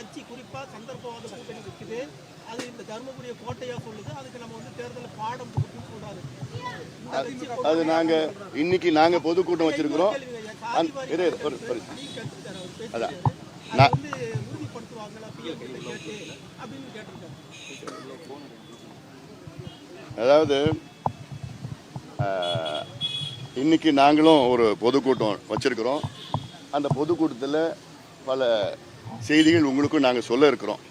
கட்சி குறிப்பா சந்தர்ப்பவாத கூட்டணி இருக்குது அது இந்த தர்மபுரிய கோட்டையா சொல்லுது. அதுக்கு நம்ம வந்து தேர்தல் பாடம் கட்சி அது நாங்க இன்னைக்கு நாங்க பொதுக்கூட்டம் வச்சிருக்கிறோம். அதான். அதை நான்- அதாவது இன்னைக்கு நாங்களும் ஒரு பொதுக்கூட்டம் வச்சிருக்கிறோம். அந்த பொதுக்கூட்டத்தில் பல செய்திகள் உங்களுக்கும் நாங்கள் சொல்ல இருக்கிறோம்.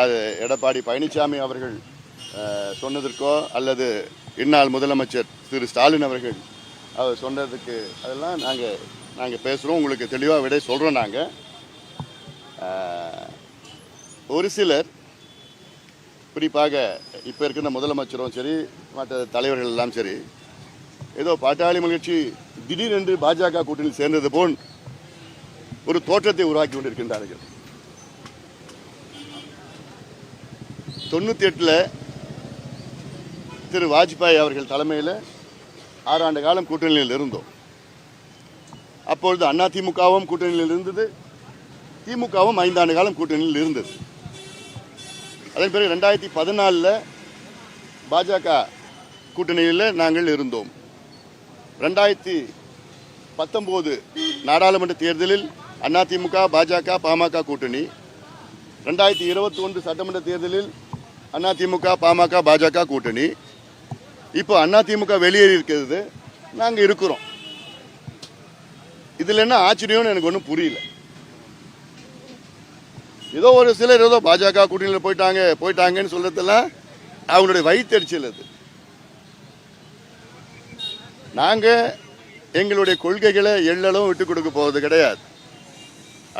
அது எடப்பாடி பழனிசாமி அவர்கள் சொன்னதற்கோ அல்லது இந்நாள் முதலமைச்சர் திரு ஸ்டாலின் அவர்கள் அவர் சொன்னதுக்கு அதெல்லாம் நாங்கள் நாங்கள் பேசுகிறோம் உங்களுக்கு தெளிவாக விட சொல்கிறோம் நாங்கள் ஒரு சிலர் குறிப்பாக இப்போ இருக்கிற முதலமைச்சரும் சரி மற்ற தலைவர்கள் எல்லாம் சரி ஏதோ பாட்டாளி மகிழ்ச்சி திடீரென்று பாஜக கூட்டணியில் சேர்ந்தது போல் ஒரு தோற்றத்தை உருவாக்கி கொண்டிருக்கின்றார்கள். தொண்ணூற்றி எட்டில் திரு வாஜ்பாய் அவர்கள் தலைமையில் ஆறாண்டு காலம் கூட்டணியில் இருந்தோம். அப்பொழுது அண்ணா திமுகவும் கூட்டணியில் இருந்தது. திமுகவும் ஐந்தாண்டு காலம் கூட்டணியில் இருந்தது. அதன் பிறகு ரெண்டாயிரத்தி பதினாலில் பாஜக கூட்டணியில் நாங்கள் இருந்தோம். ரெண்டாயிரத்தி பத்தொம்போது நாடாளுமன்ற தேர்தலில் அதிமுக பாஜக பாமக கூட்டணி. ரெண்டாயிரத்தி இருபத்தி ஒன்று சட்டமன்ற தேர்தலில் அதிமுக பாமக பாஜக கூட்டணி. இப்போ அதிமுக வெளியேறி இருக்கிறது. நாங்கள் இருக்கிறோம். இதில் என்ன ஆச்சரியம்னு எனக்கு ஒன்றும் புரியல. ஏதோ ஒரு சிலர் ஏதோ பாஜக கூட்டணியில் போயிட்டாங்க போயிட்டாங்கன்னு சொல்றதெல்லாம் அவங்களுடைய வயிற்றெரிச்சல் அது. நாங்கள் எங்களுடைய கொள்கைகளை எள்ளளவும் விட்டு கொடுக்க போவது கிடையாது.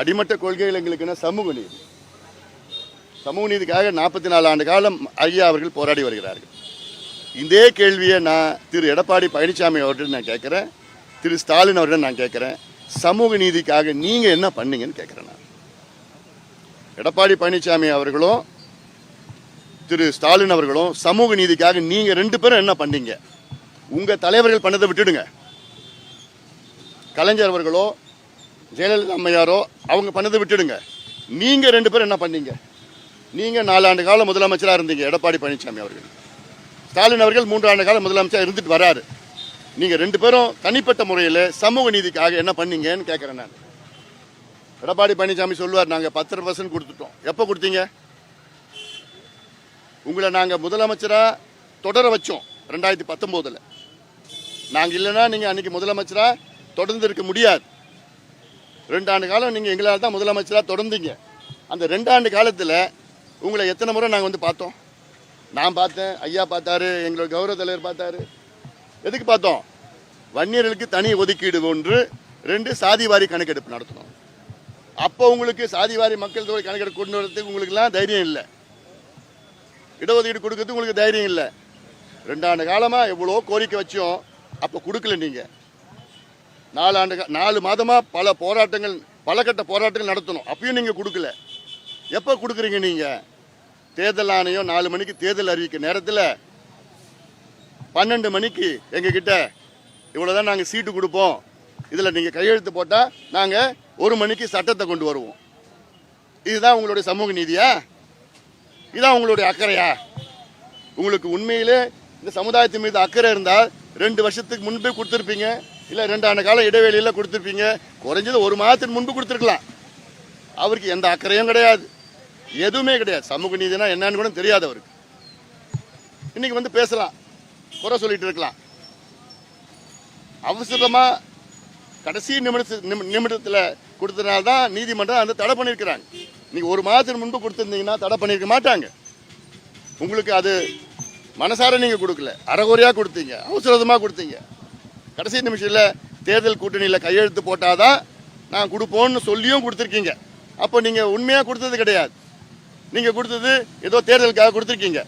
அடிமட்ட கொள்கைகள் எங்களுக்கு என்ன? சமூக நீதி. சமூக நீதிக்காக நாற்பத்தி நாலு ஆண்டு காலம் ஐயா அவர்கள் போராடி வருகிறார்கள். இதே கேள்வியை நான் திரு எடப்பாடி பழனிசாமி அவர்கிட்ட நான் கேட்குறேன். திரு ஸ்டாலின் அவர்கிட்ட நான் கேட்குறேன். சமூக நீதிக்காக நீங்கள் என்ன பண்ணீங்கன்னு கேட்குறேன் நான். எடப்பாடி பழனிசாமி அவர்களும் திரு ஸ்டாலின் அவர்களும் சமூக நீதிக்காக நீங்கள் ரெண்டு பேரும் என்ன பண்ணீங்க? உங்கள் தலைவர்கள் பண்ணதை விட்டுடுங்க. கலைஞர் அவர்களோ ஜெயலலிதா அம்மையாரோ அவங்க பண்ணதை விட்டுடுங்க. நீங்கள் ரெண்டு பேரும் என்ன பண்ணீங்க? நீங்கள் நாலாண்டு காலம் முதலமைச்சராக இருந்தீங்க எடப்பாடி பழனிசாமி அவர்கள். ஸ்டாலின் அவர்கள் மூன்று ஆண்டு காலம் முதலமைச்சர் இருந்துட்டு வராரு. நீங்கள் ரெண்டு பேரும் தனிப்பட்ட முறையில் சமூக நீதிக்காக என்ன பண்ணீங்கன்னு கேட்குறேன் நான். எடப்பாடி பழனிசாமி சொல்லுவார் நாங்கள் பத்தரை பர்சன்ட் கொடுத்துட்டோம். எப்போ கொடுத்தீங்க? உங்களை நாங்கள் முதலமைச்சராக தொடர வச்சோம் ரெண்டாயிரத்தி பத்தொம்போதில். நாங்கள் இல்லைன்னா நீங்கள் அன்றைக்கி முதலமைச்சராக தொடர்ந்து இருக்க முடியாது. ரெண்டு ஆண்டு காலம் நீங்கள் எங்களால் தான் முதலமைச்சராக தொடர்ந்தீங்க. அந்த ரெண்டு ஆண்டு காலத்தில் உங்களை எத்தனை முறை நாங்கள் வந்து பார்த்தோம்? நான் பார்த்தேன் ஐயா பார்த்தாரு எங்களோட கௌரவ தலைவர் பார்த்தாரு. எதுக்கு பார்த்தோம்? வன்னியர்களுக்கு தனி ஒதுக்கீடு ஒன்று ரெண்டு சாதிவாரி கணக்கெடுப்பு நடத்தணும். அப்போ உங்களுக்கு சாதிவாரி மக்கள் தொகை கணக்கெடுப்பு கொண்டு வரதுக்கு உங்களுக்குலாம் தைரியம் இல்லை. இடஒதுக்கீடு கொடுக்கறதுக்கு உங்களுக்கு தைரியம் இல்லை. ரெண்டாண்டு காலமாக எவ்வளோ கோரிக்கை வச்சோம். அப்போ கொடுக்கல நீங்கள் நாலு ஆண்டு நாலு மாதமாக பல போராட்டங்கள் பல கட்ட போராட்டங்கள் நடத்தணும். அப்பயும் நீங்கள் கொடுக்கல. எப்போ கொடுக்குறீங்க நீங்கள் தேர்தல் ஆணையம் நாலு மணிக்கு தேர்தல் அறிவிக்க நேரத்தில் பன்னெண்டு மணிக்கு எங்ககிட்ட இவ்வளோதான் நாங்கள் சீட்டு கொடுப்போம். இதில் நீங்கள் கையெழுத்து போட்டால் நாங்கள் ஒரு மணிக்கு சட்டத்தை கொண்டு வருவோம். இதுதான் உங்களுடைய சமூக நீதியா? இதுதான் உங்களுடைய அக்கறையா? உங்களுக்கு உண்மையிலே இந்த சமுதாயத்தின் மீது அக்கறை இருந்தால் ரெண்டு வருஷத்துக்கு முன்பே கொடுத்துருப்பீங்க. இல்லை ரெண்டு ஆண்டு காலம் இடைவெளியில் கொடுத்துருப்பீங்க. குறைஞ்சது ஒரு மாதத்துக்கு முன்பு கொடுத்துருக்கலாம். அவருக்கு எந்த அக்கறையும் கிடையாது. எதுவுமே கிடையாது. சமூக நீதினா என்னன்னு கூட தெரியாது அவருக்கு. இன்னைக்கு வந்து பேசலாம். குறை சொல்லிட்டு இருக்கலாம். அவசரமாக கடைசி நிமிடத்து நிமி- நிமிடத்துல கொடுத்தனால தான் நீதிமன்றம் அந்த தடை பண்ணியிருக்கிறாங்க. நீங்கள் ஒரு மாதத்துக்கு முன்பு கொடுத்துருந்தீங்கன்னா தடை பண்ணியிருக்க மாட்டாங்க. உங்களுக்கு அது மனசார நீங்கள் கொடுக்கல. அறகுறையாக கொடுத்தீங்க. அவசரமாக கொடுத்தீங்க. கடைசி நிமிஷத்தில் தேர்தல் கூட்டணியில் கையெழுத்து போட்டாதான் நான் கொடுப்போம்னு சொல்லியும் கொடுத்துருக்கீங்க. அப்போ நீங்கள் உண்மையாக கொடுத்தது கிடையாது. நீங்கள் கொடுத்தது ஏதோ தேர்தலுக்காக கொடுத்துருக்கீங்க.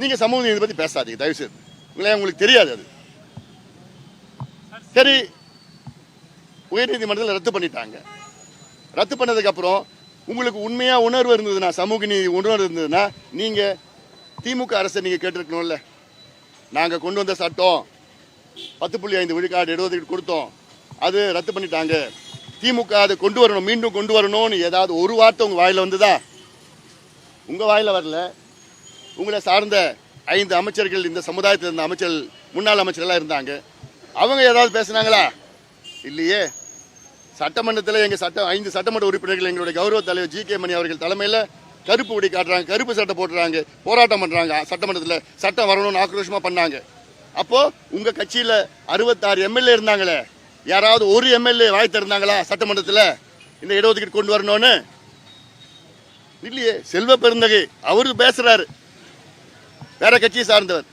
நீங்கள் சமூக நீதி பற்றி பேசாதீங்க தயவுசெய்து. உங்களே உங்களுக்கு தெரியாது அது. சரி உயர்நீதிமன்றத்தில் ரத்து பண்ணிட்டாங்க. ரத்து பண்ணதுக்கப்புறம் உங்களுக்கு உண்மையாக உணர்வு இருந்ததுன்னா சமூக நீதி உணர்வு இருந்ததுன்னா நீங்கள் திமுக அரசை நீங்கள் கேட்டிருக்கணும்ல. நாங்கள் கொண்டு வந்த சட்டம் பத்து புள்ளி ஐந்து விழுக்காடு இடஒதுக்கீடு கொடுத்தோம். அது ரத்து பண்ணிட்டாங்க. திமுக அதை கொண்டு வரணும் மீண்டும் கொண்டு வரணும்னு ஏதாவது ஒரு வார்த்தை உங்க வாயில வந்துதா? உங்க வாயில வரல. உங்களை சார்ந்த ஐந்து அமைச்சர்கள் இந்த சமுதாயத்தில் இருந்த அமைச்சர் முன்னாள் அமைச்சர்கள்லாம் இருந்தாங்க. அவங்க ஏதாவது பேசுனாங்களா? இல்லையே. சட்டமன்றத்தில் எங்க சட்ட ஐந்து சட்டமன்ற உறுப்பினர்கள் எங்களுடைய கௌரவ தலைவர் ஜி கே மணி அவர்கள் தலைமையில் கருப்பு உடி காட்டுறாங்க கருப்பு சட்டை போட்டுறாங்க போராட்டம் பண்றாங்க சட்டமன்றத்தில் சட்டம் வரணும்னு ஆக்ரோஷமா பண்ணாங்க. அப்போ உங்க கட்சியில அறுபத்தாறு எம்எல்ஏ இருந்தாங்களே யாராவது ஒரு எம்எல்ஏ வாய் திறந்தாங்களா சட்டமன்றத்தில்? இந்த இடஒதுக்கீடு கொண்டு வரணும்னு? இல்லையே செல்வ பெருந்தகை அவரு பேசுறாரு. வேற கட்சியை சார்ந்தவர்.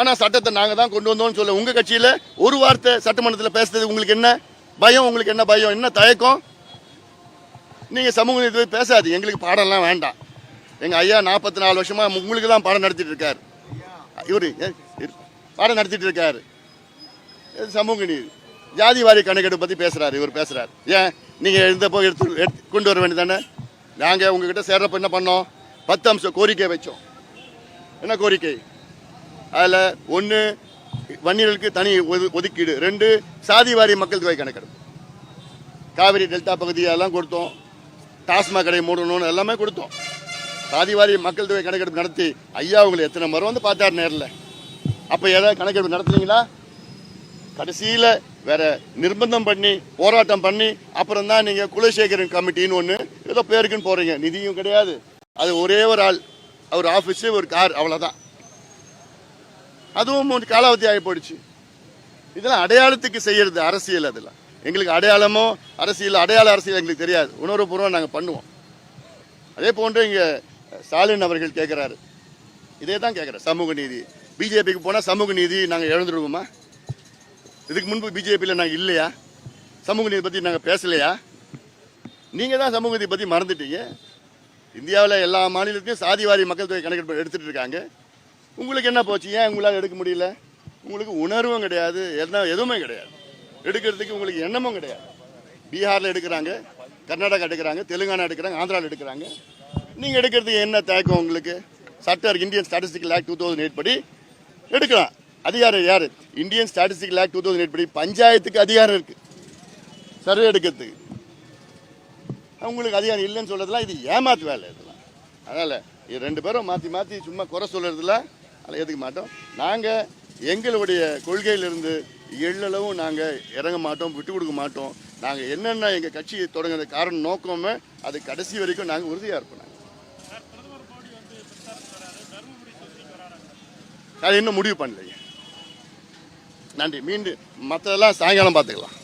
ஆனால் சட்டத்தை நாங்கள் தான் கொண்டு வந்தோம்னு சொல்ல உங்கள் கட்சியில் ஒரு வார்த்தை சட்டமன்றத்தில் பேசுறது உங்களுக்கு என்ன பயம்? உங்களுக்கு என்ன பயம்? என்ன தயக்கம்? நீங்கள் சமூக நீதி பேசாது எங்களுக்கு பாடம்லாம் வேண்டாம். எங்கள் ஐயா நாற்பத்தி நாலு வருஷமாக உங்களுக்கு தான் பாடம் நடத்திட்டு இருக்காரு. இவர் ஏ, பாடம் நடத்திட்டு இருக்காரு. இது சமூக நீதி ஜாதி வாரி கணக்கெடுப்பு பற்றி பேசுகிறாரு இவர் பேசுகிறார் ஏன்? நீங்க போய் எடுத்து எடுத்து கொண்டு வர வேண்டியதானே நாங்கள் உங்ககிட்ட சேர்றப்ப என்ன பண்ணோம்? பத்து அம்சம் கோரிக்கை வச்சோம். என்ன கோரிக்கை? அதில் ஒன்று வன்னியர்களுக்கு தனி ஒது- ஒதுக்கீடு. ரெண்டு சாதி வாரி மக்கள் தொகை கணக்கெடுப்பு. காவிரி டெல்டா பகுதியெல்லாம் கொடுத்தோம். டாஸ்மாக் கடை மூடணும்னு எல்லாமே கொடுத்தோம். சாதி வாரி மக்கள் தொகை கணக்கெடுப்பு நடத்தி ஐயா உங்களை எத்தனை மரம் வந்து பார்த்தார் நேரில். அப்போ ஏதாவது கணக்கெடுப்பு நடத்துனீங்களா? கடைசியில் வேற நிர்பந்தம் பண்ணி போராட்டம் பண்ணி அப்புறம் தான் நீங்கள் குலசேகரன் கமிட்டின்னு ஒன்று ஏதோ பேருக்குன்னு போகிறீங்க நிதியும் கிடையாது. அது ஒரே ஒரு ஆள். அவர் ஆஃபீஸு ஒரு கார் அவ்வளோதான் அதுவும் ஒரு காலாவதி ஆகி போயிடுச்சு. இதெல்லாம் அடையாளத்துக்கு செய்யறது அரசியல் அதெல்லாம். எங்களுக்கு அடையாளமோ அரசியல் அடையாள அரசியல் எங்களுக்கு தெரியாது. உணர்வுபூர்வம் நாங்கள் பண்ணுவோம். அதே போன்று இங்கே ஸ்டாலின் அவர்கள் கேட்குறாரு இதே தான் கேட்குறேன் சமூக நீதி. பிஜேபிக்கு போனால் சமூக நீதி நாங்கள் எழுந்துருவோமா இதுக்கு முன்பு பிஜேபியில் நாங்கள் இல்லையா? சமூக நீதி பற்றி நாங்கள் பேசலையா? நீங்கள் தான் சமூக நீதி பற்றி மறந்துட்டீங்க. இந்தியாவில் எல்லா மாநிலத்தையும் சாதிவாரி மக்கள் தொகை கணக்கெடுப்பு எடுத்துகிட்டு இருக்காங்க. உங்களுக்கு என்ன போச்சு? ஏன் உங்களால் எடுக்க முடியல? உங்களுக்கு உணர்வும் கிடையாது. என்ன எதுவுமே கிடையாது. எடுக்கிறதுக்கு உங்களுக்கு எண்ணமும் கிடையாது. பீகாரில் எடுக்கிறாங்க கர்நாடகா எடுக்கிறாங்க தெலுங்கானா எடுக்கிறாங்க ஆந்திராவில் எடுக்கிறாங்க. நீங்கள் எடுக்கிறதுக்கு என்ன தயக்கம் உங்களுக்கு? சட்டம் Indian statistical act two thousand eight படி எடுக்கலாம். அதிகாரம் யார்? Indian statistical act two thousand eight படி பஞ்சாயத்துக்கு அதிகாரம் இருக்குது சர்வே எடுக்கிறதுக்கு. அவங்களுக்கு அதிகாரம் இல்லைன்னு சொல்கிறதுலாம் இது ஏமாத்து வேலை இதெல்லாம். அதனால் இது ரெண்டு பேரும் மாற்றி மாற்றி சும்மா குறை சொல்கிறதுல அதில் எதுக்க மாட்டோம். நாங்கள் எங்களுடைய கொள்கையிலிருந்து எள்ளளவும் நாங்கள் இறங்க மாட்டோம் விட்டு கொடுக்க மாட்டோம். நாங்கள் என்னென்ன எங்கள் கட்சி தொடங்குற காரணம் நோக்கமே அது கடைசி வரைக்கும் நாங்கள் உறுதியாக இருப்போம். அது இன்னும் முடிவு பண்ணலைங்க நன்றி. மீண்டும் மற்றதெல்லாம் சாயங்காலம் பார்த்துக்கலாம்.